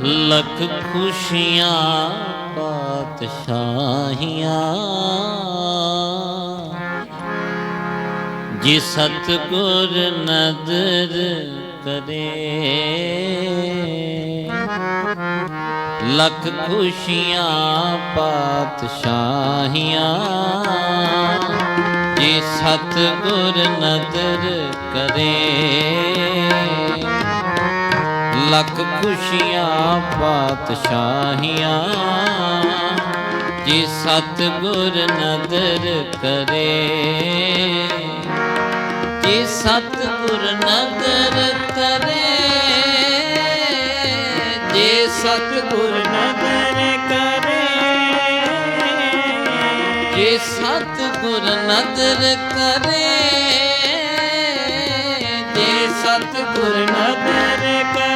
ਲੱਖ ਖੁਸ਼ੀਆਂ ਪਾਤਸ਼ਾਹੀਆਂ। ਜੇ ਸਤਗੁਰ ਨਦਰ ਕਰੇ ਲੱਖ ਖੁਸ਼ੀਆਂ ਪਾਤਸ਼ਾਹੀਆਂ। ਜੇ ਸਤਗੁਰ ਨਦਰ ਕਰੇ ਲੱਖ ਖੁਸ਼ੀਆਂ, ਪਾਤਸ਼ਾਹੀਆਂ, ਜੇ ਸਤਗੁਰ ਨਦਰ ਕਰੇ। ਜੇ ਸਤਗੁਰ ਨਦਰ ਕਰੇ, ਜੇ ਸਤਗੁਰ ਨਦਰ ਕਰੇ, ਜੇ ਸਤਗੁਰ ਨਦਰ ਕਰੇ, ਜੇ ਸਤਗੁਰ ਨਦਰ ਕਰੇ।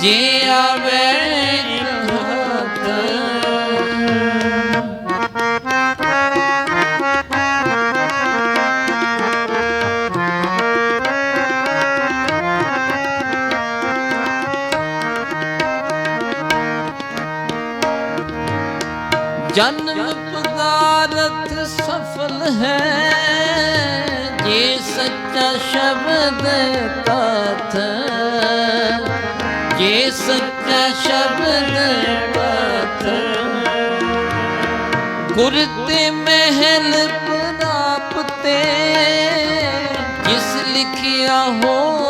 ਜੇ ਆਵੇ ਜਨਮ ਪਦਾਰਥ ਸਫਲ ਹੈ। ਜੇ ਸੱਚਾ ਸ਼ਬਦ ਕਥ ਜੇ ਸੱਚਾ ਸ਼ਬਦ ਕਥ ਗੁਰ ਤੇ ਮਹਿਲ ਪ੍ਰਾਪਤੇ। ਜਿਸ ਲਿਖਿਆ ਹੋ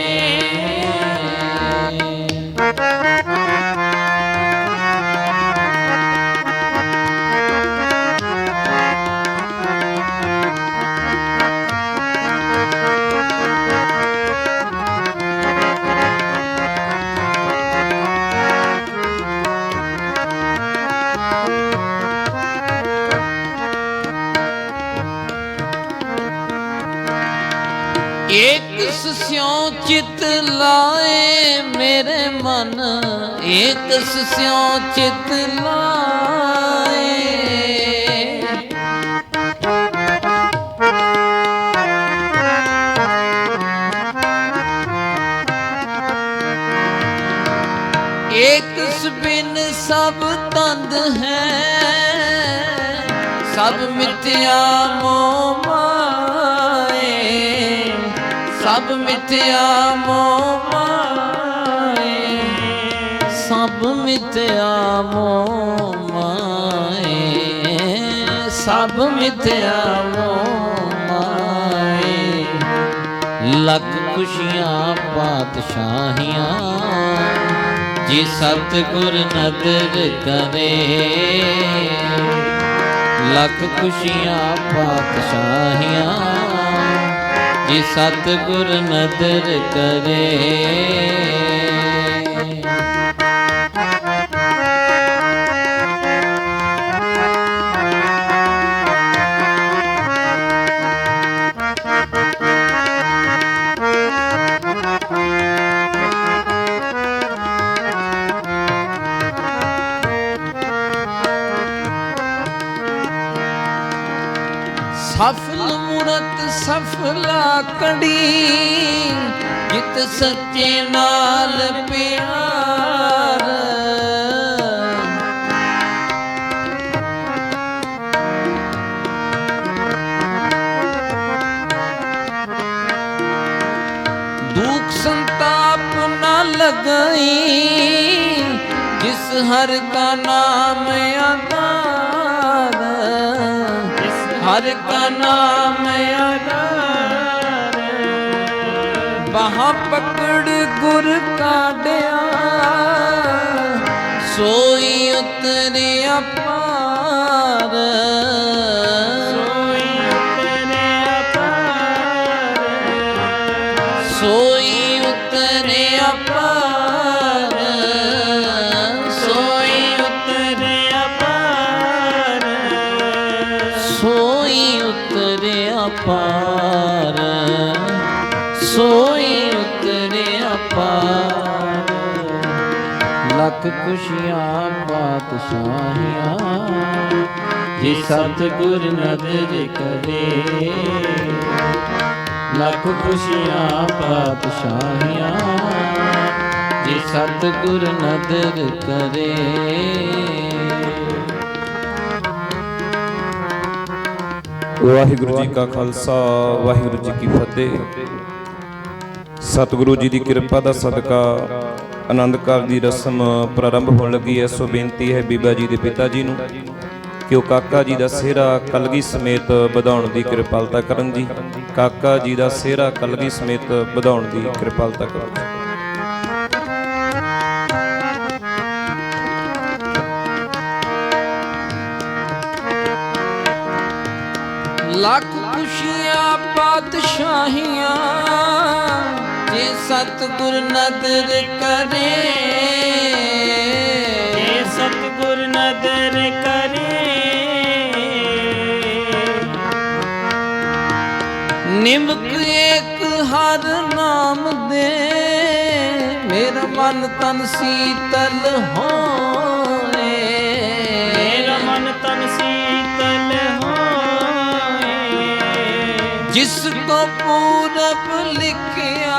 ਚਿਤ ਲਾਏ ਮੇਰੇ ਮਨ, ਏਕ ਸਿਉ ਚਿਤ ਲਾਏ। ਏਕ ਬਿਨ ਸਭ ਤੰਦ ਹੈ, ਸਭ ਮਿਥਿਆ ਮੋਹ ਮਾਏ। ਸਭ ਮਿਥਿਆ ਮੋਹ ਮਾਏ ਸਭ ਮਿਥਿਆ ਮੋਹ ਮਾਏ ਸਭ ਮਿਥਿਆ ਮੋਹ ਮਾਏ ਲੱਖ ਖੁਸ਼ੀਆਂ, ਪਾਤਸ਼ਾਹੀਆਂ ਜੇ ਸਤਿਗੁਰ ਨਦਰ ਕਰੇ। ਲੱਖ ਖੁਸ਼ੀਆਂ, ਪਾਤਸ਼ਾਹੀਆਂ ਜੇ ਸਤਗੁਰ ਨਦਰ ਕਰੇ। ਸਫਲਾ ਕੜੀ, ਜਿਤ ਸੱਚੇ ਨਾਲ ਪਿਆਰ। ਦੁੱਖ ਸੰਤਾਪ ਨਾ ਲਗਾਈ, ਜਿਸ ਹਰ ਦਾ ਨਾਮ ਆਂਦਾ ਹਰ ਕਾ ਨਾਮ ਆਧਾਰ ਬਾਹਾਂ ਪਕੜ ਗੁਰ ਕਾਢਿਆ ਸੋਈ ਉਤਰਿਆ ਪਾਰ ਲੱਖ ਖੁਸ਼ੀਆਂ ਪਾਤਸ਼ਾਹੀਆਂ ਜੇ ਸਤਿਗੁਰ ਨਦਰ ਕਰੇ। ਲੱਖ ਖੁਸ਼ੀਆਂ ਪਾਤਸ਼ਾਹੀਆਂ ਜੇ ਸਤਿਗੁਰ ਨਦਰ ਕਰੇ। ਵਾਹਿਗੁਰੂ ਜੀ ਕਾ ਖਾਲਸਾ, ਵਾਹਿਗੁਰੂ ਜੀ ਕੀ ਫਤਿਹ। ਸਤਿਗੁਰੂ ਜੀ ਦੀ ਕਿਰਪਾ ਦਾ ਸਦਕਾ ਆਨੰਦ ਕਾਰਜ ਦੀ ਰਸਮ ਪ੍ਰਾਰੰਭ ਹੋਣ ਲੱਗੀ ਹੈ। ਸੋ ਬੇਨਤੀ ਹੈ ਬੀਬਾ ਜੀ ਦੇ ਪਿਤਾ ਜੀ ਨੂੰ ਕਿ ਉਹ ਕਾਕਾ ਜੀ ਦਾ ਸਿਹਰਾ ਕਲਗੀ ਸਮੇਤ ਵਧਾਉਣ ਦੀ ਕਿਰਪਾਲਤਾ ਕਰਨ ਜੀ। ਕਾਕਾ ਜੀ ਦਾ ਸਿਹਰਾ ਕਲਗੀ ਸਮੇਤ ਵਧਾਉਣ ਦੀ ਕਿਰਪਾਲਤਾ ਕਰੋ। ਲੱਖ ਖੁਸ਼ੀਆਂ, ਪਾਤਸ਼ਾਹੀਆਂ ਜੇ ਸਤਿਗੁਰ ਨਦਰ ਕਰੇ। ਜੇ ਸਤਿਗੁਰ ਨਦਰ ਕਰੇ। ਨਿਮਕ ਏਕ ਹਰ ਨਾਮ ਦੇ। ਮੇਰਾ ਮਨ ਤਨ ਸੀਤਲ ਹੋਏ ਜਿਸ ਕੋ ਪੂਰਬ ਲਿਖਿਆ।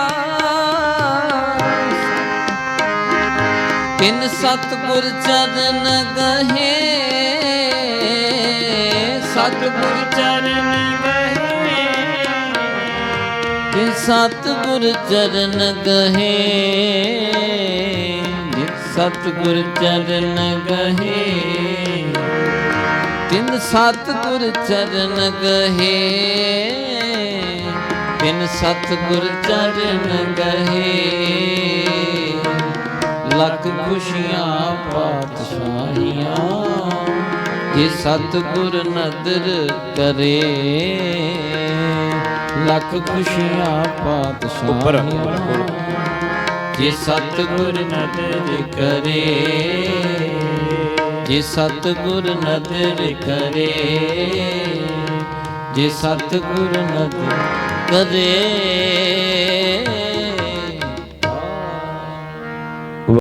ਤਿੰਨ ਸਤਗੁਰ ਚਰਨ ਗਹੇ, ਸਤਗੁਰ ਚਰਨ ਗਏ ਤਿਨ ਸਤਗੁਰ ਚਰਨ ਗਹੇ ਜਿਸ ਸਤਗੁਰ ਚਰਨ ਗਹੇ। ਤਿੰਨ ਸਤਗੁਰ ਚਰਨ ਗਹੇ ਤਿਨ ਸਤਗੁਰ ਚਰਨ ਗਹੇ ਲੱਖ ਖੁਸ਼ੀਆਂ ਪਾਤਸ਼ਾਹੀਆਂ ਜੇ ਸਤਗੁਰ ਨਦਰ ਕਰੇ। ਲੱਖ ਖੁਸ਼ੀਆਂ ਪਾਤਸ਼ਾਹੀਆਂ ਜੇ ਸਤਗੁਰ ਨਦਰ ਕਰੇ। ਜੇ ਸਤਗੁਰ ਨਦਰ ਕਰੇ ਜੇ ਸਤਗੁਰ ਨਦਰ ਕਰੇ